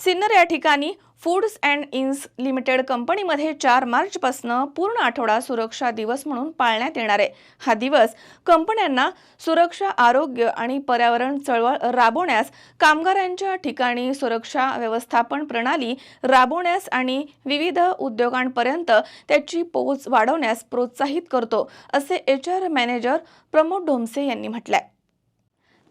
सिन्नर या ठिकाणी foods and ins limited कंपनीमध्ये चार मार्चपासून पूर्ण आठवडा सुरक्षा दिवस म्हणून पाळण्यात येणार आहे. हा दिवस कंपन्यांना सुरक्षा आरोग्य आणि पर्यावरण चळवळ राबवण्यास कामगारांच्या ठिकाणी सुरक्षा व्यवस्थापन प्रणाली राबवण्यास आणि विविध उद्योगांपर्यंत त्याची पोच वाढवण्यास प्रोत्साहित करतो असे H R manager Pramod Dhomse यांनी म्हटलंय.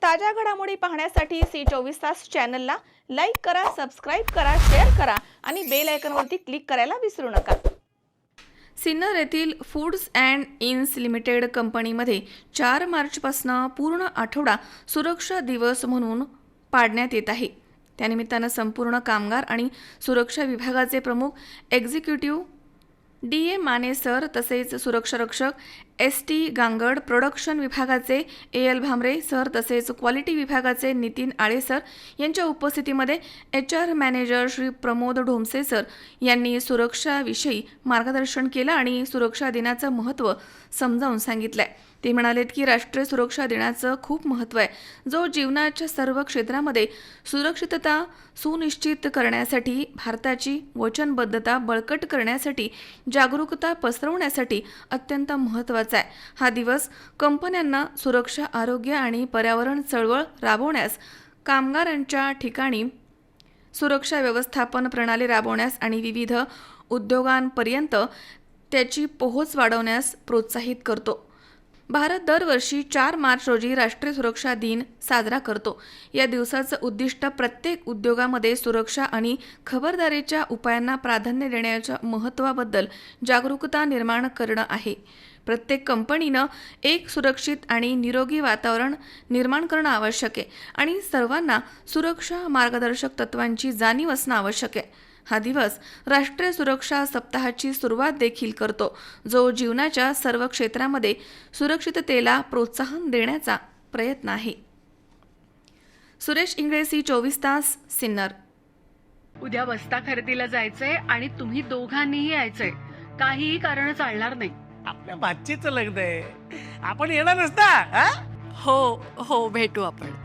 ताज्या घडामोडी पाहण्यासाठी सी चोवीस तास चॅनलला लाईक करा सबस्क्राईब करा शेअर करा आणि बेल आयकॉनवरती क्लिक करायला विसरू नका. सिन्नर येथील फूड्स अँड इन्स लिमिटेड कंपनीमध्ये चार मार्चपासून पूर्ण आठवडा सुरक्षा दिवस म्हणून पाडण्यात येत आहे. त्यानिमित्तानं संपूर्ण कामगार आणि सुरक्षा विभागाचे प्रमुख executive D A Mane sir तसेच सुरक्षारक्षक एस टी गांगड प्रोडक्शन विभागाचे ए एल भामरे सर तसेच क्वालिटी विभागाचे नितीन आळे सर यांच्या उपस्थितीमध्ये H R manager Shri Pramod Dhomse sir यांनी सुरक्षाविषयी मार्गदर्शन केलं आणि सुरक्षा दिनाचं महत्त्व समजावून सांगितलंय. ते म्हणालेत की राष्ट्रीय सुरक्षा दिनाचं खूप महत्त्व आहे जो जीवनाच्या सर्व क्षेत्रामध्ये सुरक्षितता सुनिश्चित करण्यासाठी भारताची वचनबद्धता बळकट करण्यासाठी जागरूकता पसरवण्यासाठी अत्यंत महत्त्वाचा आहे. हा दिवस कंपन्यांना सुरक्षा आरोग्य आणि पर्यावरण चळवळ राबवण्यास कामगारांच्या ठिकाणी सुरक्षा व्यवस्थापन प्रणाली राबवण्यास आणि विविध उद्योगांपर्यंत त्याची पोहोच वाढवण्यास प्रोत्साहित करतो. भारत दरवर्षी चार मार्च रोजी राष्ट्रीय सुरक्षा दिन साजरा करतो. या दिवसाचं उद्दिष्ट प्रत्येक उद्योगामध्ये सुरक्षा आणि खबरदारीच्या उपायांना प्राधान्य देण्याच्या महत्त्वाबद्दल जागरूकता निर्माण करणं आहे. प्रत्येक कंपनीनं एक सुरक्षित आणि निरोगी वातावरण निर्माण करणं आवश्यक आहे आणि सर्वांना सुरक्षा मार्गदर्शक तत्वांची जाणीव असणं आवश्यक आहे. हा दिवस राष्ट्रीय सुरक्षा सप्ताहाची सुरुवात देखील करतो जो जीवनाच्या सर्व क्षेत्रामध्ये सुरक्षिततेला प्रोत्साहन देण्याचा प्रयत्न आहे. सुरेश इंग्रेसी चोवीस तास सिन्नर. उद्या बस्ता खरेदीला जायचंय आणि तुम्ही दोघांनीही यायचंय. काहीही कारण चालणार नाही. आपल्या बातचीच लग्न आहे. आपण येणारच ना हा? हो हो भेटू आपण.